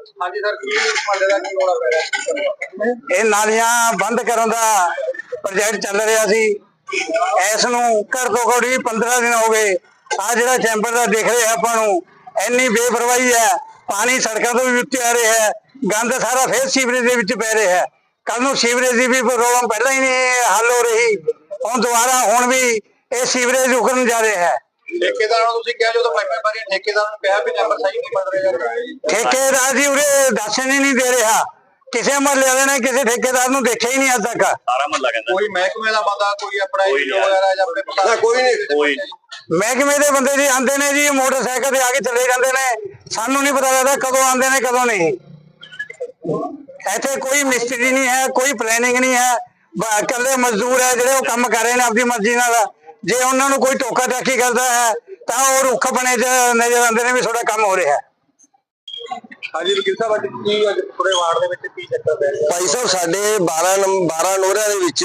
ਹਾਂਜੀ ਸਰ, ਕੀ ਤੁਹਾਡੇ ਦਾ ਕੀ ਹੋਣਾ ਪੈ ਰਿਹਾ? ਇਹ ਨਾਲੀਆਂ ਬੰਦ ਕਰਨ ਦਾ ਪ੍ਰੋਜੈਕਟ ਚੱਲ ਰਿਹਾ ਸੀ। ਇਸ ਨੂੰ ਘਰ ਤੋਂ ਘੱਟ 15 ਦਿਨ ਹੋ ਗਏ। ਆ ਜਿਹੜਾ ਚੈਂਬਰ ਦਾ ਦੇਖ ਰਹੇ ਆਪਾਂ ਨੂੰ, ਇੰਨੀ ਬੇਪਰਵਾਹੀ ਹੈ। ਪਾਣੀ ਸੜਕਾਂ ਤੋਂ ਵੀ ਉੱਤੇ ਆ ਰਿਹਾ ਹੈ। ਗੰਦ ਸਾਰਾ ਫੇਰ ਸੀਵਰੇਜ ਦੇ ਵਿੱਚ ਪੈ ਰਿਹਾ ਹੈ। ਕੱਲ ਨੂੰ ਸੀਵਰੇਜ ਦੀ ਵੀ ਪ੍ਰੋਬਲਮ ਪਹਿਲਾਂ ਹੀ ਨਹੀਂ ਹੱਲ ਹੋ ਰਹੀ। ਹੁਣ ਦੁਬਾਰਾ ਹੁਣ ਵੀ ਇਹ ਸੀਵਰੇਜ ਰੁਕਣ ਜਾ ਰਿਹਾ ਹੈ। ਠੇਕੇਦਾਰ ਨੂੰ ਤੁਸੀਂ ਕਿਹਾ ਜਦੋਂ ਪਾਈਪਾਂ ਰਹੀਆਂ ਠੇਕੇਦਾਰ ਨੂੰ ਕਿਹਾ ਵੀ ਨੰਬਰ ਸਹੀ ਨਹੀਂ ਬਣ ਰਿਹਾ ਠੇਕੇਦਾਰ ਜੀ ਉਰੇ ਦਰਸ਼ਨ ਹੀ ਨਹੀਂ ਦੇ ਰਿਹਾ। ਕਿਸੇ ਮਹੱਲੇ ਵਾਲੇ ਨੇ ਕਿਸੇ ਠੇਕੇਦਾਰ ਨੂੰ ਦੇਖਿਆ ਹੀ ਨਹੀਂ ਅੱਜ ਤੱਕ। ਸਾਰਾ ਮਹੱਲਾ ਕਹਿੰਦਾ। ਕੋਈ ਮਹਿਕਮੇ ਦਾ ਬੰਦਾ ਕੋਈ ਆਪਣਾ ਕੋਈ ਨਹੀਂ ਵਗੈਰਾ ਜਾਂ ਆਪਣੇ ਪਤਾ ਕੋਈ ਨਹੀਂ। ਕੋਈ ਮਹਿਕਮੇ ਦੇ ਬੰਦੇ ਜੀ ਆਂਦੇ ਨੇ ਜੀ ਮੋਟਰਸਾਈਕਲ ਤੇ ਆ ਕੇ ਚਲੇ ਜਾਂਦੇ ਨੇ। ਸਾਨੂੰ ਨਹੀਂ ਪਤਾ ਲੱਗਦਾ ਕਦੋਂ ਆਂਦੇ ਨੇ ਕਦੋਂ ਨਹੀਂ। ਇੱਥੇ ਕੋਈ ਮਿਸਤਰੀ ਨਹੀਂ ਹੈ ਕੋਈ ਪਲੈਨਿੰਗ ਨਹੀਂ ਹੈ। ਬ- ਇਕੱਲੇ ਮਜ਼ਦੂਰ ਹੈ ਜਿਹੜੇ ਉਹ ਕੰਮ ਕਰ ਰਹੇ ਨੇ ਆਪਣੀ ਮਰਜ਼ੀ ਨਾਲ। ਜੇ ਉਹਨਾਂ ਨੂੰ ਕੋਈ ਟੋਕਾ ਟਾਕੀ ਕਰਦਾ ਹੈ ਤਾਂ ਉਹ ਰੁੱਖ ਬਣੇ ਚ ਨਜ਼ਰ ਆਉਂਦੇ ਨੇ ਵੀ ਤੁਹਾਡਾ ਕੰਮ ਹੋ ਰਿਹਾ ਹੈ। ਹਾਂਜੀ ਵਕੀਲ ਸਾਹਿਬ ਅੱਜ ਕੀ ਅੱਜ ਪੂਰੇ ਵਾਰਡ ਦੇ ਵਿੱਚ ਕੀ ਚੱਕਰ ਪੈ ਰਿਹਾ? ਭਾਈ ਸਾਹਿਬ ਸਾਡੇ 12 ਨੰਬ- 12 ਨੋਰਿਆਂ ਦੇ ਵਿੱਚ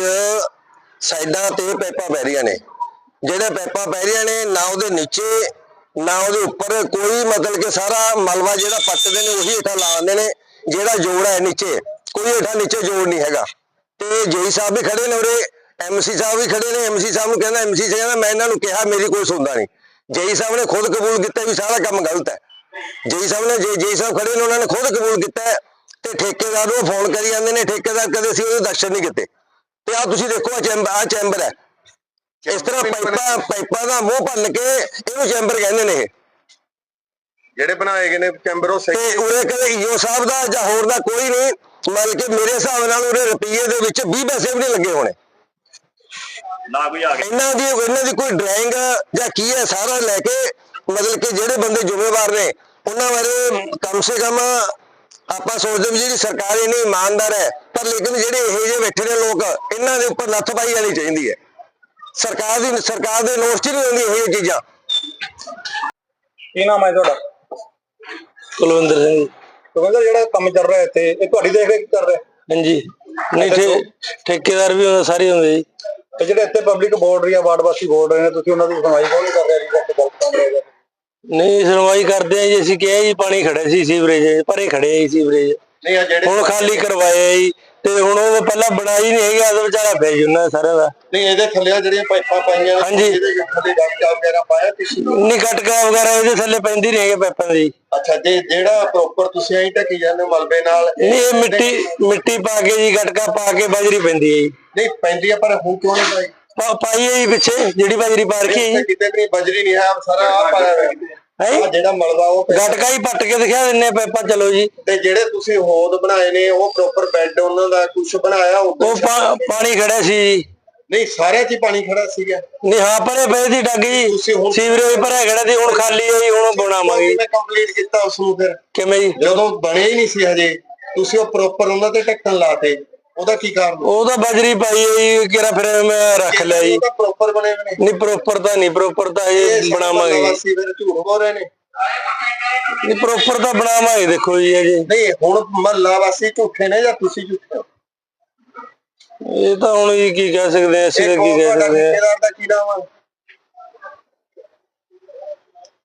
ਸਾਈਡਾਂ ਤੇ ਪੈਪਾਂ ਪੈ ਰਹੀਆਂ ਨੇ। ਜਿਹੜੇ ਪੈਪਾਂ ਪੈ ਰਹੀਆਂ ਨੇ ਨਾ ਉਹਦੇ ਨੀਚੇ ਨਾ ਉਹਦੇ ਉੱਪਰ ਕੋਈ ਮਤਲਬ ਕਿ ਸਾਰਾ ਮਲਬਾ ਜਿਹੜਾ ਪੱਟਦੇ ਨੇ ਉਹੀ ਹੇਠਾਂ ਲਾ ਦਿੰਦੇ ਨੇ ਜਿਹੜਾ ਜੋੜ ਹੈ ਨੀਚੇ। ਕੋਈ ਹੇਠਾਂ ਨੀਚੇ ਜੋੜ ਨਹੀਂ ਹੈਗਾ। ਤੇ ਜੇਈ ਸਾਹਿਬ ਵੀ ਖੜੇ ਨੇ ਉਰੇ। ਐਮਸੀ ਸਾਹਿਬ ਵੀ ਖੜੇ ਨੇ ਐਮਸੀ ਸਾਹਿਬ ਨੂੰ ਕਹਿੰਦਾ ਐਮਸੀ ਸਾਹਿਬ ਕਹਿੰਦਾ ਮੈਂ ਇਹਨਾਂ ਨੂੰ ਕਿਹਾ ਮੇਰੀ ਕੋਈ ਸੁਣਦਾ ਨਹੀਂ। ਜੇਈ ਸਾਹਿਬ ਨੇ ਖੁਦ ਕਬੂਲ ਕੀਤਾ ਵੀ ਸਾਰਾ ਕੰਮ ਗਲਤ ਹੈ। ਜੇਈ ਸਾਹਿਬ ਨੇ ਜੇ ਜੇਈ ਸਾਹਿਬ ਖੜੇ ਨੇ ਉਹਨਾਂ ਨੇ ਖੁਦ ਕਬੂਲ ਕੀਤਾ ਤੇ ਠੇਕੇਦਾਰ ਨੂੰ ਫੋਨ ਕਰੀ ਜਾਂਦੇ ਨੇ ਠੇਕੇਦਾਰ ਕਦੇ ਸੀ ਉਹਦੇ ਦਰਸ਼ਨ ਨਹੀਂ ਕੀਤੇ। ਤੇ ਆ ਤੁਸੀਂ ਦੇਖੋ ਆ ਚੈਂਬਰ ਆ ਚੈਂਬਰ ਹੈ। ਇਸ ਤਰ੍ਹਾਂ ਪਾਈਪਾਂ ਪਾਈਪਾਂ ਦਾ ਮੂੰਹ ਭੰਨ ਕੇ ਇਹਨੂੰ ਚੈਂਬਰ ਕਹਿੰਦੇ ਨੇ ਜਿਹੜੇ ਬਣਾਏ ਗਏ ਨੇ ਚੈਂਬਰ ਉਹ ਸਹੀ ਤੇ ਉਰੇ ਕਦੇ ਈਓ ਸਾਹਿਬ ਦਾ ਜਾਂ ਹੋਰ ਦਾ ਕੋਈ ਨਹੀਂ ਮਤਲਬ ਕਿ ਮੇਰੇ ਹਿਸਾਬ ਨਾਲ ਉਰੇ ਰੁਪਈਏ ਦੇ ਵਿੱਚ 20 ਪੈਸੇ ਵੀ ਨਹੀਂ ਲੱਗੇ ਹੋਣੇ। ਨਾ ਕੋਈ ਆ ਗਿਆ। ਇਹਨਾਂ ਦੀ ਇਹਨਾਂ ਦੀ ਕੋਈ ਡਰਾਇੰਗ ਜਾਂ ਕੀ ਹੈ ਸਾਰਾ ਲੈ ਕੇ ਮਤਲਬ ਕਿ ਜਿਹੜੇ ਬੰਦੇ ਜ਼ਿੰਮੇਵਾਰ ਨੇ ਉਹਨਾਂ ਬਾਰੇ ਕਮ ਸੇ ਕਮ ਆਪਾਂ ਸੋਚਦੇ ਵੀ ਜਿਹੜੀ ਸਰਕਾਰ ਇੰਨੀ ਇਮਾਨਦਾਰ ਹੈ ਪਰ ਲੇਕਿਨ ਜਿਹੜੇ ਇਹੋ ਜਿਹੇ ਬੈਠੇ ਨੇ ਲੋਕ ਇਹਨਾਂ ਦੇ ਉੱਪਰ ਨੱਥ ਪਾਈ ਜਾਣੀ ਚਾਹੀਦੀ ਹੈ। ਸਰਕਾਰ ਦੀ ਸਰਕਾਰ ਦੇ ਨੋਟਿਸ 'ਚ ਨਹੀਂ ਹੁੰਦੀ ਇਹੋ ਚੀਜ਼ਾਂ। ਕੀ ਨਾਮ ਹੈ ਤੁਹਾਡਾ? ਕੁਲਵਿੰਦਰ ਸਿੰਘ। ਜੀ। ਤੁਮੰਦਰ ਜਿਹੜਾ ਕੰਮ ਚੱਲ ਰਿਹਾ ਇੱਥੇ ਇਹ ਤੁਹਾਡੀ ਦੇਖ ਰੇਖ ਕਰ ਰਿਹਾ? ਹਾਂਜੀ। ਨਹੀਂ ਠੇਕੇਦਾਰ ਵੀ ਹੁੰਦਾ ਸਾਰੇ ਹੁੰਦੇ ਜੀ। ਤੇ ਜਿਹੜੇ ਇੱਥੇ ਪਬਲਿਕ ਬੋਲ ਰਹੀ ਆ ਵਾਰਡ ਵਾਸੀ ਬੋਲ ਰਹੇ ਨੇ ਤੁਸੀਂ ਉਹਨਾਂ ਦੀ ਸੁਣਵਾਈ ਕਿਉਂ ਨਹੀਂ ਕਰ ਰਹੇ ਕੰਮ ਕਰ ਰਹੇ ਨਹੀਂ ਸੁਣਵਾਈ ਕਰਦੇ ਆ ਜੀ ਅਸੀਂ ਕਿਹਾ ਜੀ ਪਾਣੀ ਖੜਾ ਸੀ ਸੀਵਰੇਜ ਭਰੇ ਖੜੇ ਆ ਜੀ ਸੀਵਰੇਜ। ਨਹੀਂ ਆ ਜਿਹੜੇ ਹੁਣ ਖਾਲੀ ਕਰਵਾਇਆ ਜੀ। ਤੇ ਹੁਣ ਉਹ ਪਹਿਲਾਂ ਬਣਾਈ ਨਹੀਂ ਹੈਗਾ ਉਹ ਵਿਚਾਰਾ ਪੈ ਜੀ ਉਹਨਾਂ ਸਾਰਿਆਂ ਦਾ। ਨਹੀਂ ਇਹਦੇ ਥੱਲੇ ਜਿਹੜੀਆਂ ਪਾਈਪਾਂ ਪਾਈਆਂ ਹਾਂਜੀ। ਇਹਦੇ ਥੱਲੇ ਗੱਟਕਾ ਵਗੈਰਾ ਪਾਇਆ ਤੁਸੀਂ? ਨਹੀਂ ਕਟਕਾ ਵਗੈਰਾ ਇਹਦੇ ਥੱਲੇ ਪੈਂਦੀ ਨਹੀਂ ਹੈਗੇ ਪੈਪਾਂ ਦੀ। ਅੱਛਾ ਜੇ ਜਿਹੜਾ ਪ੍ਰੋਪਰ ਤੁਸੀਂ ਐਂ ਢੱਕੀ ਜਾਂਦੇ ਹੋ ਮਲਬੇ ਨਾਲ ਨਹੀਂ ਇਹ ਮਿੱਟੀ ਮਿੱਟੀ ਪਾ ਕੇ ਜੀ ਕਟਕਾ ਪਾ ਕੇ ਬਾਜਰੀ ਪੈਂਦੀ ਹੈ ਜੀ। ਨਹੀਂ ਪੈਂਦੀ ਆ ਪਰ ਹੁਣ ਕਿਉਂ ਨਹੀਂ ਪਾਈ? ਪਾ- ਪਾਈ ਹੈ ਜੀ ਪਿੱਛੇ ਜਿਹੜੀ ਬਾਜਰੀ ਪਾ ਰੱਖੀ ਹੈ ਜੀ। ਕਿਤੇ ਵੀ ਨਹੀਂ ਬਜਰੀ ਨਹੀਂ ਹੈ ਸਾਰਾ ਆ ਪਾਇਆ ਹੋਇਆ। ਹੈਂ? ਆਹ ਜਿਹੜਾ ਮਲਬਾ ਉਹ। ਗਟਕਾ ਹੀ ਪੱਟ ਕੇ ਦਿਖਾ ਦਿੰਨੇ ਪੈਪਾਂ ਚਲੋ ਜੀ। ਤੇ ਜਿਹੜੇ ਤੁਸੀਂ ਹੋਦ ਬਣਾਏ ਨੇ ਉਹ ਪ੍ਰੋਪਰ ਬੈੱਡ ਉਹਨਾਂ ਦਾ ਕੁਝ ਬਣਾਇਆ ਉੱਧਰ ਉਹ ਪਾ- ਪਾਣੀ ਖੜਾ ਸੀ ਜੀ। ਨਹੀਂ ਸਾਰਿਆਂ 'ਚ ਹੀ ਪਾਣੀ ਖੜਾ ਸੀਗਾ। ਨਹੀਂ ਹਾਂ ਭਰੇ ਪਏ ਸੀ ਡੱਗ ਜੀ। ਤੁਸੀਂ ਹੁਣ- ਸੀਵਰੇਜ ਭਰਿਆ ਖੜਾ ਸੀ ਹੁਣ ਖਾਲੀ ਹੈ ਜੀ ਹੁਣ ਬਣਾਵਾਂਗੇ ਮੈਂ ਕੰਪਲੀਟ ਕੀਤਾ ਉਸ ਨੂੰ ਫਿਰ? ਕਿਵੇਂ ਜੀ? ਜਦੋਂ ਬਣੇ ਹੀ ਨਹੀਂ ਸੀ ਹਜੇ ਤੁਸੀਂ ਉਹ ਪ੍ਰੋਪਰ ਉਹਨਾਂ ਤੇ ਢੱਕਣ ਲਾਤੇ। ਉਹਦਾ ਕੀ ਕਾਰਨ ਉਹ ਤਾਂ ਬਜਰੀ ਪਾਈ ਹੈ ਜੀ ਕਿਰਾ ਫਿਰ ਮੈਂ ਰੱਖ ਲਿਆ ਜੀ। ਉਹਦਾ ਪ੍ਰੋਪਰ ਬਣੇ ਹੋਏ ਨੇ। ਨਹੀਂ ਪ੍ਰੋਪਰ ਤਾਂ ਨਹੀਂ ਪ੍ਰੋਪਰ ਤਾਂ ਇਹ ਬਣਾਵਾਂਗੇ ਜੀ। ਵਾਸੀ ਫਿਰ ਝੂਠ ਬੋਲ ਰਹੇ ਨੇ। ਨਹੀਂ ਪ੍ਰੋਪਰ ਤਾਂ ਬਣਾਵਾਂਗੇ ਦੇਖੋ ਜੀ ਅਜੇ ਨਹੀਂ ਹੁਣ ਮਹੱਲਾ ਵਾਸੀ ਝੂਠੇ ਨੇ ਜਾਂ ਤੁਸੀਂ ਝੂਠੇ ਹੋ? ਇਹ ਤਾਂ ਹੁਣ ਜੀ ਕੀ ਕਹਿ ਸਕਦੇ ਆ ਅਸੀਂ ਤਾਂ ਕੀ ਕਹਿ ਸਕਦੇ ਆ ਠੇਕੇਦਾਰ ਦਾ ਕੀ ਨਾਮ ਆ?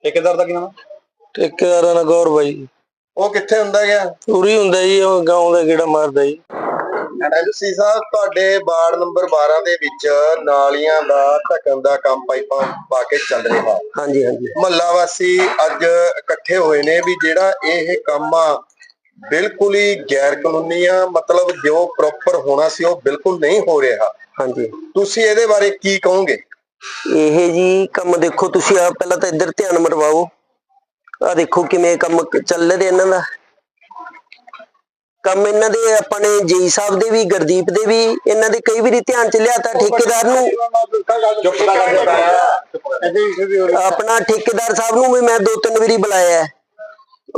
ਠੇਕੇਦਾਰ ਦਾ ਕੀ ਨਾਮ ਆ? ਠੇਕੇਦਾਰਾਂ ਦਾ ਗੌਰ ਬਾਈ। ਉਹ ਕਿੱਥੇ ਹੁੰਦਾ ਗਿਆ? ਪੂਰੀ ਹੁੰਦਾ ਜੀ ਉਹ ਗਾਉਂ ਦਾ ਗੇੜਾ ਮਾਰਦਾ ਜੀ। ਐਮਸੀ ਸਾਹਿਬ ਤੁਹਾਡੇ ਵਾਰਡ ਨੰਬਰ 12 ਦੇ ਵਿੱਚ ਨਾਲੀਆਂ ਦਾ ਢੱਕਣ ਦਾ ਕੰਮ ਪਾਈਪਾਂ ਪਾ ਕੇ ਚੱਲ ਰਿਹਾ। ਹਾਂਜੀ ਹਾਂਜੀ। ਮਹੱਲਾ ਵਾਸੀ ਅੱਜ ਇਕੱਠੇ ਹੋਏ ਨੇ ਵੀ ਜਿਹੜਾ ਇਹ ਕੰਮ ਆ ਬਿਲਕੁਲ ਹੀ ਗੈਰ ਕਾਨੂੰਨੀ ਆ ਮਤਲਬ ਜੋ ਪ੍ਰੋਪਰ ਹੋਣਾ ਸੀ ਉਹ ਬਿਲਕੁਲ ਨਹੀਂ ਹੋ ਰਿਹਾ। ਹਾਂਜੀ। ਤੁਸੀਂ ਇਹਦੇ ਬਾਰੇ ਕੀ ਕਹੋਗੇ? ਇਹ ਜੀ ਕੰਮ ਦੇਖੋ ਤੁਸੀਂ ਆ ਪਹਿਲਾਂ ਤਾਂ ਇੱਧਰ ਧਿਆਨ ਮਰਵਾਓ। ਆ ਦੇਖੋ ਕਿਵੇਂ ਕੰਮ ਚੱਲ ਰਿਹਾ ਇਹਨਾਂ ਦਾ। ਕੰਮ ਇਹਨਾਂ ਦੇ ਆਪਣੇ ਜੀ ਸਾਹਿਬ ਦੇ ਵੀ, ਗੁਰਦੀਪ ਦੇ ਵੀ, ਇਹਨਾਂ ਦੇ ਕਈ ਵਾਰੀ ਧਿਆਨ ਚ ਲਿਆਤਾ ਠੇਕੇਦਾਰ ਨੂੰ। ਆਪਣਾ ਠੇਕੇਦਾਰ ਸਾਹਿਬ ਨੂੰ ਵੀ ਮੈਂ ਦੋ ਤਿੰਨ ਵਾਰੀ ਬੁਲਾਇਆ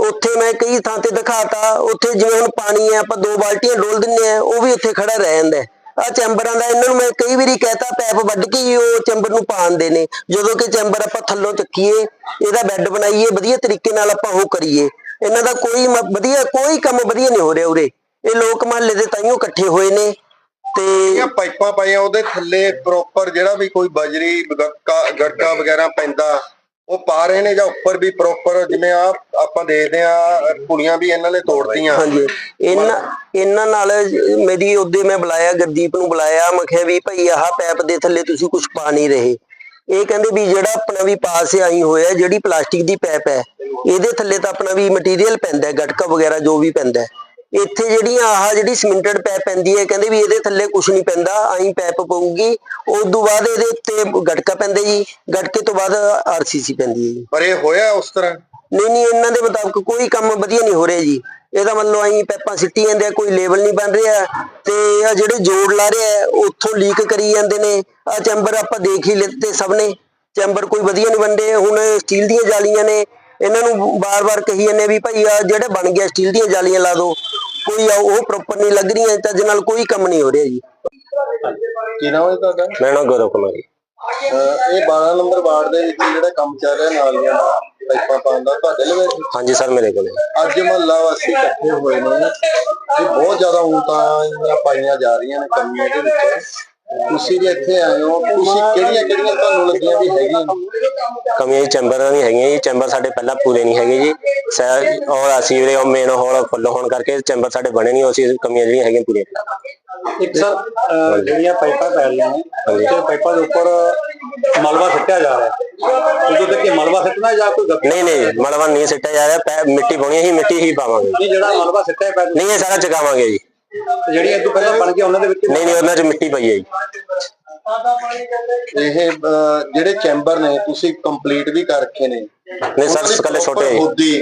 ਉੱਥੇ ਮੈਂ ਕਈ ਥਾਂ ਤੇ ਦਿਖਾਤਾ, ਉੱਥੇ ਜਿਵੇਂ ਹੁਣ ਪਾਣੀ ਹੈ, ਆਪਾਂ ਦੋ ਬਾਲਟੀਆਂ ਡੋਲ ਦਿੰਨੇ ਆ ਉਹ ਵੀ ਉੱਥੇ ਖੜਾ ਰਹਿ ਜਾਂਦਾ ਆ ਚੈਂਬਰਾਂ ਦਾ ਇਹਨਾਂ ਨੂੰ ਮੈਂ ਕਈ ਵਾਰੀ ਕਹਿਤਾ, ਪੈਪ ਵੱਢ ਕੇ ਉਹ ਚੈਂਬਰ ਨੂੰ ਪਾਉਂਦੇ ਨੇ। ਜਦੋਂ ਕਿ ਚੈਂਬਰ ਆਪਾਂ ਥੱਲੋਂ ਚੱਕੀਏ, ਇਹਦਾ ਬੈੱਡ ਬਣਾਈਏ, ਵਧੀਆ ਤਰੀਕੇ ਨਾਲ ਆਪਾਂ ਉਹ ਕਰੀਏ। ਇਹਨਾਂ ਦਾ ਕੋਈ ਵਧੀਆ ਕੋਈ ਕੰਮ ਵਧੀਆ ਨਹੀਂ ਹੋ ਰਿਹਾ ਉਰੇ। ਇਹ ਲੋਕ ਮਹੱਲੇ ਦੇ ਤਾਈਓ ਇਕੱਠੇ ਹੋਏ ਨੇ ਤੇ ਪਾਈਪਾਂ ਪਾਈਆਂ ਉਹਦੇ ਥੱਲੇ ਪ੍ਰੋਪਰ ਜਿਹੜਾ ਵੀ ਕੋਈ ਬਜਰੀ ਗੱਟਕਾ ਵਗੈਰਾ ਪੈਂਦਾ ਉਹ ਪਾ ਰਹੇ ਨੇ ਜਾਂ ਉੱਪਰ ਵੀ ਪ੍ਰੋਪਰ ਜਿਵੇਂ ਆ ਆਪਾਂ ਦੇਖਦੇ ਆ ਕੁੜੀਆਂ ਵੀ ਇਹਨਾਂ ਨੇ ਤੋੜਤੀਆਂ। ਹਾਂਜੀ। ਇਹਨਾਂ ਇਹਨਾਂ ਨਾਲ ਮੇਰੀ ਉਹਦੇ ਮੈਂ ਬੁਲਾਇਆ ਗੁਰਦੀਪ ਨੂੰ ਬੁਲਾਇਆ ਮੈਂ ਕਿਹਾ ਵੀ ਭਾਈ ਆਹ ਪੈਪ ਦੇ ਥੱਲੇ ਤੁਸੀਂ ਕੁਝ ਪਾ ਨਹੀਂ ਰਹੇ। ਇਹ ਕਹਿੰਦੇ ਵੀ ਜਿਹੜਾ ਆਪਣਾ ਵੀ ਪਾਸ ਆਈ ਹੋਇਆ, ਜਿਹੜੀ ਪਲਾਸਟਿਕ ਦੀ ਪੈਪ ਹੈ, ਇਹਦੇ ਥੱਲੇ ਤਾਂ ਆਪਣਾ ਵੀ ਮਟੀਰੀਅਲ ਪੈਂਦਾ ਹੈ, ਗਟਕਾ ਵਗੈਰਾ ਜੋ ਵੀ ਪੈਂਦਾ ਹੈ। ਇੱਥੇ ਜਿਹੜੀਆਂ ਆਹ ਜਿਹੜੀ ਸਿਮੈਂਟਡ ਪੈਪ ਪੈਂਦੀ ਹੈ, ਕਹਿੰਦੇ ਵੀ ਇਹਦੇ ਥੱਲੇ ਕੁਝ ਨਹੀਂ ਪੈਂਦਾ, ਆਈ ਪੈਪ ਪਊਗੀ ਉਸ ਤੋਂ ਬਾਅਦ ਇਹਦੇ ਉੱਤੇ ਗਟਕਾ ਪੈਂਦਾ ਜੀ, ਗਟਕੇ ਤੋਂ ਬਾਅਦ ਆਰਸੀਸੀ ਪੈਂਦੀ ਹੈ ਜੀ ਪਰ ਇਹ ਹੋਇਆ ਉਸ ਤਰ੍ਹਾਂ ਨਹੀਂ ਨਹੀਂ ਇਹਨਾਂ ਦੇ ਮੁਤਾਬਕ ਕੋਈ ਕੰਮ ਵਧੀਆ ਨਹੀਂ ਹੋ ਰਿਹਾ ਜੀ। ਇਹਦਾ ਮਤਲਬ ਆਈ ਪੈਪਾਂ ਸਿੱਟੀ ਜਾਂਦੇ ਆ ਕੋਈ ਲੇਬਲ ਨਹੀਂ ਬਣ ਰਿਹਾ। ਤੇ ਆ ਜਿਹੜੇ ਜੋੜ ਲਾ ਰਹੇ ਉੱਥੋਂ ਲੀਕ ਕਰੀ ਜਾਂਦੇ ਨੇ। ਆ ਚੈਂਬਰ ਆਪਾਂ ਦੇਖ ਹੀ ਲਿੱਤੇ ਸਭ ਨੇ ਚੈਂਬਰ ਕੋਈ ਵਧੀਆ ਨਹੀਂ ਬਣਦੇ ਹੁਣ ਸਟੀਲ ਦੀਆਂ ਜਾਲੀਆਂ ਨੇ। ਇਹਨਾਂ ਨੂੰ ਬਾਰ-ਬਾਰ ਕਹੀ ਜਾਂਦੇ ਵੀ ਭਾਈ ਆ ਜਿਹੜੇ ਬਣ ਗਿਆ ਸਟੀਲ ਦੀਆਂ ਜਾਲੀਆਂ ਲਾ ਦਿਓ। ਕੋਈ ਆ ਉਹ ਪ੍ਰੋਪਰ ਨਹੀਂ ਲੱਗ ਰਹੀਆਂ ਚੱਜ ਨਾਲ ਕੋਈ ਕੰਮ ਨਹੀਂ ਹੋ ਰਿਹਾ ਜੀ। ਕੀ ਨਾਮ ਹੈ ਤੁਹਾਡਾ? ਮੈਂ ਨਾ ਗੌਰਵ ਕੁਮਾਰ ਇਹ 12 ਨੰਬਰ ਵਾਰਡ ਦੇ ਵਿੱਚ ਜਿਹੜਾ ਕੰਮ ਚੱਲ ਰਿਹਾ ਨਾਲੀਆਂ ਦਾ ਪਾਈਪਾਂ ਪਾਉਣ ਦਾ ਤੁਹਾਡੇ ਲਈ ਹਾਂਜੀ ਸਰ ਮੇਰੇ ਕੋਲ। ਅੱਜ ਮਹੱਲਾ ਵਾਸੀ ਇਕੱਠੇ ਹੋਏ ਨੇ। ਇਹ ਬਹੁਤ ਜ਼ਿਆਦਾ ਊਂਟਾਂ ਪਾਈਆਂ ਜਾ ਰਹੀਆਂ ਨੇ ਕਮੀਆਂ ਦੇ ਵਿੱਚ। ਤੁਸੀਂ ਵੀ ਇੱਥੇ ਆਏ ਹੋ। ਤੁਸੀਂ ਕਿਹੜੀਆਂ ਕਿਹੜੀਆਂ ਤੁਹਾਨੂੰ ਲੱਗੀਆਂ ਵੀ ਹੈਗੀਆਂ ਕਮੀਆਂ ਚੈਂਬਰਾਂ ਨਹੀਂ ਹੈਗੀਆਂ ਜੀ। ਚੈਂਬਰ ਸਾਡੇ ਪਹਿਲਾਂ ਪੂਰੇ ਨਹੀਂ ਹੈਗੇ ਜੀ। ਸਰ ਔਰ ਅਸੀਂ ਵੀਰੇ ਉਹ ਮੇਨ ਹਾਲ ਫੁੱਲ ਹੋਣ ਕਰਕੇ ਚੈਂਬਰ ਸਾਡੇ ਬਣੇ ਨਹੀਂ ਅਸੀਂ ਕਮੀਆਂ ਜਿਹੜੀਆਂ ਹੈਗੀਆਂ ਪੂਰੀਆਂ। ਇੱਕ ਸਰ ਅਹ ਜਿਹੜੀਆਂ ਪਾਈਪਾਂ ਪੈ ਰਹੀਆਂ ਨੇ। ਤੇ ਪਾਈਪਾਂ ਦੇ ਉੱਪਰ ਮਲਬਾ ਸਿੱਟਿਆ ਜਾ ਰਿਹਾ। ਹੈ ਉਦੋਂ ਤੱਕ ਇਹ ਮਲਬਾ ਸਿੱਟਣਾ ਜਾਂ ਕੋਈ ਗੱਪ ਨਹੀਂ ਨਹੀਂ ਮਲਬਾ ਨਹੀਂ ਸਿੱਟਿਆ ਜਾ ਰਿਹਾ। ਪੈ- ਮਿੱਟੀ ਪਾਉਣੀ ਹੈ, ਮਿੱਟੀ ਹੀ ਪਾਵਾਂਗੇ। ਨਹੀਂ ਜਿਹੜਾ ਮਲਬਾ ਸਿੱਟਿਆ ਪਿਆ ਨਹੀਂ ਇਹ ਸਾਰਾ ਚਕਾਵਾਂਗੇ ਜੀ। ਜਿਹੜੀਆਂ ਇਹ ਤੋਂ ਪਹਿਲਾਂ ਬਣ ਗਿਆ ਉਹਨਾਂ ਦੇ ਵਿੱਚ ਨਹੀਂ ਨਹੀਂ ਉਹਨਾਂ 'ਚ ਮਿੱਟੀ ਪਈ ਹੈ ਜੀ ਇਹ ਅਹ, ਜਿਹੜੇ ਚੈਂਬਰ ਨੇ ਤੁਸੀਂ ਕੰਪਲੀਟ ਵੀ ਕਰ ਰੱਖੇ ਨੇ ਨਹੀਂ ਸਰ ਕੱਲੇ ਛੋਟੇ ਹੈ।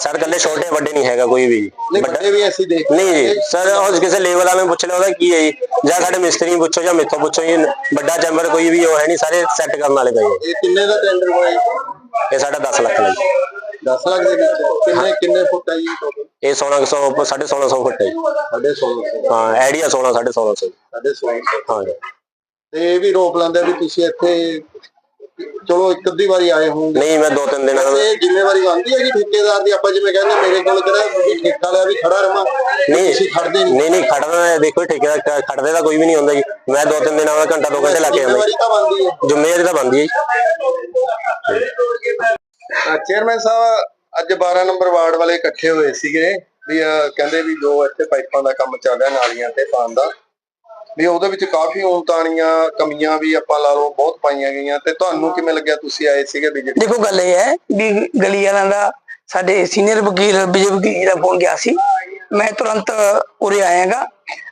ਸਰ ਕੱਲੇ ਛੋਟੇ ਵੱਡੇ ਨਹੀਂ ਹੈਗਾ ਕੋਈ ਵੀ ਨਹੀਂ ਵੱਡਾ ਵੱਡੇ ਵੀ ਅਸੀਂ ਦੇਖ ਨਹੀਂ ਜੀ ਸਰ ਉਹ ਕਿਸੇ ਲੇਵਲ ਵਾਲੇ ਨੂੰ ਪੁੱਛ ਲਿਆ ਉਹਦਾ ਕੀ ਹੈ ਜੀ ਜਾਂ ਸਾਡੇ ਮਿਸਤਰੀ ਨੂੰ ਪੁੱਛੋ ਜਾਂ ਮੇਥੋਂ ਪੁੱਛੋ ਜੀ ਵੱਡਾ ਚੈਂਬਰ ਕੋਈ ਵੀ ਉਹ ਹੈ ਨਹੀਂ ਸਾਰੇ ਸੈੱਟ ਕਰਨ ਵਾਲੇ ਪਏ ਹੈ। ਇਹ ਕਿੰਨੇ ਦਾ ਟੈਂਡਰ ਹੋਇਆ? ਇਹ ਸਾਡਾ 10 ਲੱਖ ਦਾ ਜੀ 10 ਲੱਖ ਦੇ ਵਿੱਚ ਕਿੰਨੇ ਕਿੰਨੇ ਫੁੱਟ ਹੈ ਜੀ ਟੋਟਲ ਇਹ 1600 1650 ਫੁੱਟ ਹੈ ਜੀ। ਸਾਡੇ 1600 ਹਾਂ ਆਈਡੀਆ 16 1650 ਸਾਡੇ 1600 ਹਾਂ ਜੀ। ਤੇ ਇਹ ਵੀ ਰੋਕ ਲੈਂਦੇ ਵੀ ਤੁਸੀਂ ਇੱਥੇ ਚਲੋ ਇੱਕ ਅੱਧੀ ਵਾਰੀ ਆਏ ਹੋਵੋਗੇ। ਨਹੀਂ ਮੈਂ ਦੋ ਤਿੰਨ ਦਿਨਾਂ ਦਾ ਇਹ ਜ਼ਿੰਮੇਵਾਰੀ ਆਉਂਦੀ ਹੈ ਜੀ ਠੇਕੇਦਾਰ ਦੀ। ਆਪਾਂ ਜਿਵੇਂ ਕਹਿੰਦੇ ਮੇਰੇ ਕੋਲ ਕਿਹੜਾ ਵੀ ਠੇਕਾ ਲਿਆ ਵੀ ਖੜਾ ਰਵਾਂ ਨਹੀਂ ਤੁਸੀਂ ਖੜਦੇ ਨਹੀਂ। ਨਹੀਂ ਨਹੀਂ ਖੜਨਾ ਦੇਖੋ ਠੇਕੇਦਾਰ ਖੜਦੇ ਦਾ ਕੋਈ ਵੀ ਨਹੀਂ ਹੁੰਦਾ ਜੀ। ਮੈਂ ਦੋ ਤਿੰਨ ਦਿਨਾਂ ਦਾ ਘੰਟਾ ਦੋ ਘੰਟੇ ਲਾ ਕੇ ਆਉਂਦਾ ਜ਼ਿੰਮੇਵਾਰੀ ਤਾਂ ਬਣਦੀ ਹੈ। ਜੀ ਜ਼ਿੰਮੇਵਾਰੀ ਤਾਂ ਬਣਦੀ ਹੈ ਜੀ। ਚੇਅਰਮੈਨ ਸਾਹਿਬ, ਅੱਜ 12 ਨੰਬਰ ਵਾਰਡ ਵਾਲੇ ਇਕੱਠੇ ਹੋਏ ਸੀਗੇ ਵੀ ਕਹਿੰਦੇ ਵੀ ਜੋ ਇੱਥੇ ਪਾਈਪਾਂ ਦਾ ਕੰਮ ਚੱਲ ਰਿਹਾ, ਨਾਲੀਆਂ ਤੇ ਪਾਉਣ ਦਾ, ਵੀ ਉਹਦੇ ਵਿੱਚ ਕਾਫੀ ਊਂਤਾਣੀਆਂ ਕਮੀਆਂ ਵੀ ਆਪਾਂ ਲਾ ਲਓ, ਬਹੁਤ ਪਾਈਆਂ ਗਈਆਂ ਤੇ ਤੁਹਾਨੂੰ ਕਿਵੇਂ ਲੱਗਿਆ ਤੁਸੀਂ ਆਏ ਸੀਗੇ ਵੀ ਦੇਖੋ, ਗੱਲ ਇਹ ਹੈ ਵੀ ਗਲੀ ਵਾਲਿਆਂ ਦਾ ਸਾਡੇ ਸੀਨੀਅਰ ਵਕੀਲ, ਵਿਜੇ ਵਕੀਲ ਦਾ ਫੋਨ ਗਿਆ ਸੀ। ਮੈਂ ਤੁਰੰਤ ਉਰੇ ਆਇਆਗਾ,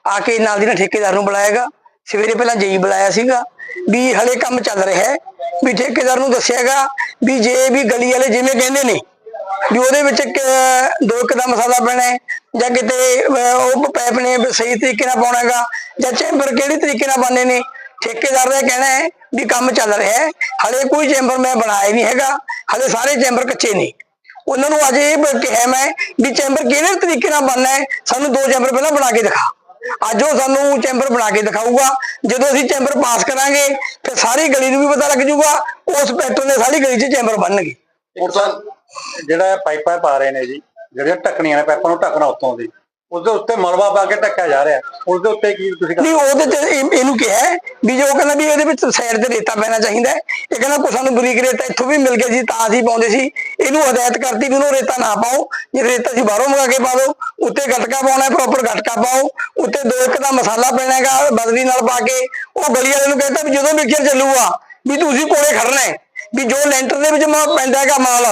ਆ ਕੇ ਨਾਲ ਦੀ ਨਾਲ ਠੇਕੇਦਾਰ ਨੂੰ ਬੁਲਾਇਆਗਾ। ਸਵੇਰੇ ਪਹਿਲਾਂ ਜਈ ਬੁਲਾਇਆ ਸੀਗਾ ਵੀ ਹਲੇ ਕੰਮ ਚੱਲ ਰਿਹਾ ਹੈ, ਵੀ ਠੇਕੇਦਾਰ ਨੂੰ ਦੱਸਿਆਗਾ ਵੀ ਜੇ ਵੀ ਗਲੀ ਵਾਲੇ ਜਿਵੇਂ ਕਹਿੰਦੇ ਨੇ ਵੀ ਉਹਦੇ ਵਿੱਚ ਦੋ ਇੱਕ ਦਾ ਮਸਾਲਾ ਪੈਣਾ ਜਾਂ ਕਿਤੇ ਉਹ ਪੈਪ ਨੇ ਸਹੀ ਤਰੀਕੇ ਨਾਲ ਪਾਉਣਾ ਹੈਗਾ ਜਾਂ ਚੈਂਬਰ ਕਿਹੜੇ ਤਰੀਕੇ ਨਾਲ ਬਣਨੇ ਨੇ, ਠੇਕੇਦਾਰ ਦਾ ਕਹਿਣਾ ਹੈ ਵੀ ਕੰਮ ਚੱਲ ਰਿਹਾ ਹੈ, ਹਲੇ ਕੋਈ ਚੈਂਬਰ ਮੈਂ ਬਣਾਇਆ ਨਹੀਂ ਹੈਗਾ, ਹਲੇ ਸਾਰੇ ਚੈਂਬਰ ਕੱਚੇ ਨੇ। ਉਹਨਾਂ ਨੂੰ ਅਜੇ ਇਹ ਕਿਹਾ ਮੈਂ ਵੀ ਚੈਂਬਰ ਕਿਹੜੇ ਤਰੀਕੇ ਨਾਲ ਬਣਨਾ ਹੈ, ਸਾਨੂੰ ਦੋ ਚੈਂਬਰ ਪਹਿਲਾਂ ਬਣਾ ਕੇ ਦਿਖਾ। ਅੱਜ ਉਹ ਸਾਨੂੰ ਚੈਂਬਰ ਬਣਾ ਕੇ ਦਿਖਾਊਗਾ। ਜਦੋਂ ਅਸੀਂ ਚੈਂਬਰ ਪਾਸ ਕਰਾਂਗੇ ਤੇ ਸਾਰੀ ਗਲੀ ਨੂੰ ਵੀ ਪਤਾ ਲੱਗ ਜਾਊਗਾ, ਉਸ ਪੈਟਰਨ ਨੇ ਸਾਰੀ ਗਲੀ 'ਚ ਚੈਂਬਰ ਬਣਨਗੇ ਜਿਹੜਾ ਪਾਈਪਾਂ ਪਾ ਰਹੇ ਨੇ ਜੀ, ਜਿਹੜੀਆਂ ਢੱਕਣੀਆਂ ਨੇ, ਪਾਈਪਾਂ ਨੂੰ ਢੱਕਣਾ ਉੱਤੋਂ ਦੀ। ਉਸਦੇ ਉੱਤੇ ਮਲਬਾ ਪਾ ਕੇ ਢੱਕਿਆ ਜਾ ਰਿਹਾ। ਉਸਦੇ ਉੱਤੇ ਕੀ ਤੁਸੀਂ ਨਹੀਂ ਉਹਦੇ ਤੇ ਇਹ- ਇਹਨੂੰ ਕਿਹਾ ਹੈ ਵੀ ਜੋ ਕਹਿੰਦਾ ਵੀ ਇਹਦੇ ਵਿੱਚ ਸਾਈਡ ਤੇ ਰੇਤਾ ਪੈਣਾ ਚਾਹੀਦਾ ਹੈ। ਇਹ ਕਹਿੰਦਾ ਕੋ ਸਾਨੂੰ ਬਰੀਕ ਰੇਤਾ ਇੱਥੋਂ ਵੀ ਮਿਲ ਗਿਆ ਸੀ ਤਾਂ ਅਸੀਂ ਪਾਉਂਦੇ ਸੀ। ਇਹਨੂੰ ਹਦਾਇਤ ਕਰਤੀ ਵੀ ਉਹਨੂੰ ਰੇਤਾ ਨਾ ਪਾਓ। ਜੇ ਰੇਤਾ ਸੀ ਬਾਹਰੋਂ ਮੰਗਾ ਕੇ ਪਾ ਦਿਓ ਉੱਤੇ ਗਟਕਾ ਪਾਉਣਾ ਹੈ ਪ੍ਰੋਪਰ ਗਟਕਾ ਪਾਓ। ਉੱਤੇ ਦੋ ਇੱਕ ਦਾ ਮਸਾਲਾ ਪੈਣਾ ਹੈਗਾ ਬਦਲੀ ਨਾਲ ਪਾ ਕੇ। ਉਹ ਗਲੀ ਵਾਲੇ ਨੂੰ ਕਹਿੰਦਾ ਵੀ ਜਦੋਂ ਮਿਕਸਚਰ ਚੱਲੂਗਾ ਵੀ ਤੁਸੀਂ ਕੋਲੇ ਖੜਨਾ ਹੈ ਵੀ ਜੋ ਲੈਂਟਰ ਦੇ ਵਿੱਚ ਮਾ ਪੈਂਦਾ ਹੈਗਾ ਮਾਲ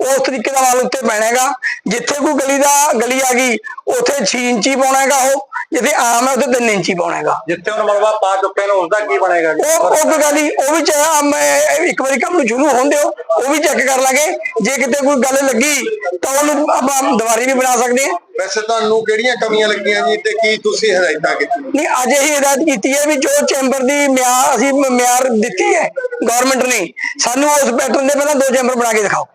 ਉਸ ਤਰੀਕੇ ਦਾ ਮਾਲ ਉੱਤੇ ਪੈਣਾ ਹੈਗਾ ਜਿੱਥੇ ਕੋਈ ਗਲੀ ਦਾ ਗਲੀ ਆ ਗਈ ਉੱਥੇ 6 ਇੰਚੀ ਪਾਉਣਾ ਹੈਗਾ ਉਹ ਜਿੱਥੇ ਆਮ ਹੈ ਉੱਥੇ 3 ਇੰਚੀ ਪਾਉਣਾ ਹੈਗਾ ਜਿੱਥੇ ਹੁਣ ਮਲਬਾ ਪਾ ਚੁੱਕੇ ਨੇ ਉਸਦਾ ਕੀ ਬਣੇਗਾ? ਉਹ ਉਹ ਕੋਈ ਗੱਲ ਨਹੀਂ ਉਹ ਵੀ ਚਾਹ ਮੈਂ ਇੱਕ ਵਾਰੀ ਕੰਮ ਨੂੰ ਸ਼ੁਰੂ ਹੋਣ ਦਿਓ ਉਹ ਵੀ ਚੈੱਕ ਕਰ ਲਾਂਗੇ। ਜੇ ਕਿਤੇ ਕੋਈ ਗੱਲ ਲੱਗੀ ਤਾਂ ਉਹਨੂੰ ਆਪਾਂ ਦੁਬਾਰੀ ਵੀ ਬਣਾ ਸਕਦੇ ਹਾਂ। ਵੈਸੇ ਤੁਹਾਨੂੰ ਕਿਹੜੀਆਂ ਕਮੀਆਂ ਲੱਗੀਆਂ ਜੀ ਤੇ ਕੀ ਤੁਸੀਂ ਹਦਾਇਤਾਂ ਕੀਤੀਆਂ? ਨਹੀਂ ਅੱਜ ਇਹ ਹਦਾਇਤ ਕੀਤੀ ਹੈ ਵੀ ਜੋ ਚੈਂਬਰ ਦੀ ਮਿਆਰ ਅਸੀਂ ਮਿਆਰ ਦਿੱਤੀ ਹੈ ਗਵਰਨਮੈਂਟ ਨੇ ਸਾਨੂੰ ਉਸ ਪੈਟਰਨ ਦੇ ਪਹਿਲਾਂ ਦੋ ਚੈਂਬਰ ਬਣਾ ਕੇ ਦਿਖਾਓ।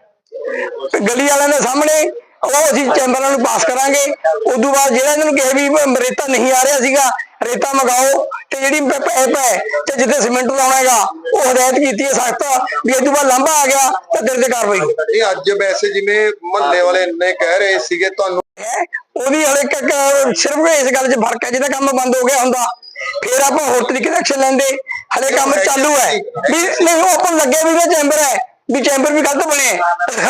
ਗਲੀ ਵਾਲਿਆਂ ਦੇ ਸਾਹਮਣੇ ਉਹ ਅਸੀਂ ਚੈਂਬਰਾਂ ਨੂੰ ਪਾਸ ਕਰਾਂਗੇ। ਉਦੋਂ ਬਾਅਦ ਜਿਹੜਾ ਇਹਨਾਂ ਨੂੰ ਕਿਹਾ ਵੀ ਰੇਤਾ ਨਹੀਂ ਆ ਰਿਹਾ ਸੀਗਾ ਰੇਤਾ ਮੰਗਾਓ ਤੇ ਜਿਹੜੀ ਪੈਪ ਹੈ ਤੇ ਜਿੱਥੇ ਸੀਮੈਂਟ ਲਾਉਣਾ ਹੈਗਾ ਉਹ ਹਦਾਇਤ ਕੀਤੀ ਹੈ ਸਖਤ ਵੀ ਇਹ ਤੋਂ ਬਾਅਦ ਲਾਂਭਾ ਆ ਗਿਆ ਤਾਂ ਤੇਰੇ ਤੇ ਕਾਰਵਾਈ। ਇਹ ਅੱਜ ਵੈਸੇ ਜਿਵੇਂ ਮਹੱਲੇ ਵਾਲੇ ਇੰਨੇ ਕਹਿ ਰਹੇ ਸੀਗੇ ਤੁਹਾਨੂੰ ਹੈ ਉਹਦੀ ਹਲੇ ਇੱਕ ਸਿਰਫ ਇਸ ਗੱਲ 'ਚ ਫ਼ਰਕ ਹੈ ਜਿਹਦਾ ਕੰਮ ਬੰਦ ਹੋ ਗਿਆ ਹੁੰਦਾ ਫਿਰ ਆਪਾਂ ਹੋਰ ਤਰੀਕੇ ਦਾ ਐਕਸ਼ਨ ਲੈਂਦੇ ਹਲੇ ਕੰਮ ਚਾਲੂ ਹੈ। ਵੀ ਨਹੀਂ ਉਹ ਆਪਾਂ ਨੂੰ ਲੱਗਿਆ ਵੀ ਇਹ ਚੈਂਬਰ ਹੈ ਵੀ ਚੈਂਬਰ ਵੀ ਗਲਤ ਬਣੇ।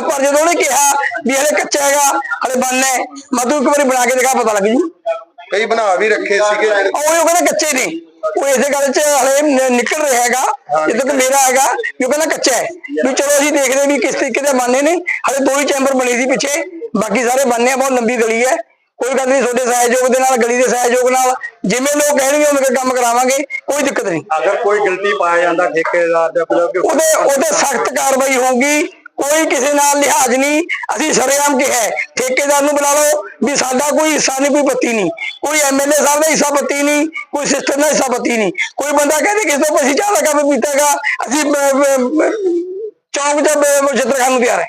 ਪਰ ਜਦੋਂ ਉਹਨੇ ਕਿਹਾ ਵੀ ਹਲੇ ਕੱਚਾ ਹੈਗਾ ਹਲੇ ਬਣਨਾ ਹੈ ਮੈਂ ਤੂੰ ਇੱਕ ਵਾਰੀ ਬਣਾ ਕੇ ਦਿਖਾ ਪਤਾ ਲੱਗ ਜੂ। ਕਈ ਬਣਾ ਵੀ ਰੱਖੇ ਸੀਗੇ। ਉਹ ਉਹ ਕਹਿੰਦਾ ਕੱਚੇ ਨੇ। ਉਹ ਇਸੇ ਗੱਲ 'ਚ ਹਲੇ ਨਿਕਲ ਰਿਹਾ ਹੈਗਾ ਜਿੱਦੋਂ ਕਿ ਮੇਰਾ ਹੈਗਾ ਵੀ ਉਹ ਕਹਿੰਦਾ ਕੱਚਾ ਹੈ। ਵੀ ਚਲੋ ਅਸੀਂ ਦੇਖਦੇ ਵੀ ਕਿਸ ਤਰੀਕੇ ਦੇ ਬਣਨੇ ਨੇ। ਹਲੇ ਦੋ ਹੀ ਚੈਂਬਰ ਬਣੇ ਸੀ ਪਿੱਛੇ। ਬਾਕੀ ਸਾਰੇ ਬਣਨੇ ਆ ਬਹੁਤ ਲੰਬੀ ਗਲੀ ਹੈ। ਕੋਈ ਗੱਲ ਨਹੀਂ ਤੁਹਾਡੇ ਸਹਿਯੋਗ ਦੇ ਨਾਲ ਗਲੀ ਦੇ ਸਹਿਯੋਗ ਨਾਲ ਜਿਵੇਂ ਲੋਕ ਕਹਿਣਗੇ ਉਵੇਂ ਕੰਮ ਕਰਾਵਾਂਗੇ ਕੋਈ ਦਿੱਕਤ ਨਹੀਂ। ਅਗਰ ਕੋਈ ਗਲਤੀ ਪਾਇਆ ਜਾਂਦਾ ਠੇਕੇਦਾਰ ਦਾ ਉਹਦੇ ਉਹਦੇ ਸਖਤ ਕਾਰਵਾਈ ਹੋਊਗੀ ਕੋਈ ਕਿਸੇ ਨਾਲ ਲਿਹਾਜ਼ ਨਹੀਂ ਅਸੀਂ ਸ਼ਰੇਆਮ ਕਿਹਾ ਹੈ, ਠੇਕੇਦਾਰ ਨੂੰ ਬੁਲਾ ਲਓ ਵੀ ਸਾਡਾ ਕੋਈ ਹਿੱਸਾ ਨਹੀਂ ਕੋਈ ਪੱਤੀ ਨਹੀਂ। ਕੋਈ ਐਮਐਲਏ ਸਾਹਿਬ ਦਾ ਹਿੱਸਾ ਪੱਤੀ ਨਹੀਂ ਕੋਈ ਸਿਸਟਮ ਦਾ ਹਿੱਸਾ ਪੱਤੀ ਨਹੀਂ। ਕੋਈ ਬੰਦਾ ਕਹਿੰਦੇ ਕਿਸੇ ਤੋਂ ਪੈਸੇ ਚਾਹ ਦਾ ਕੰਮ ਪੀਤਾਗਾ ਅਸੀਂ ਚੌਂਕ ਛਿੱਤਰ ਖਾਣ ਨੂੰ ਤਿਆਰ ਹੈ।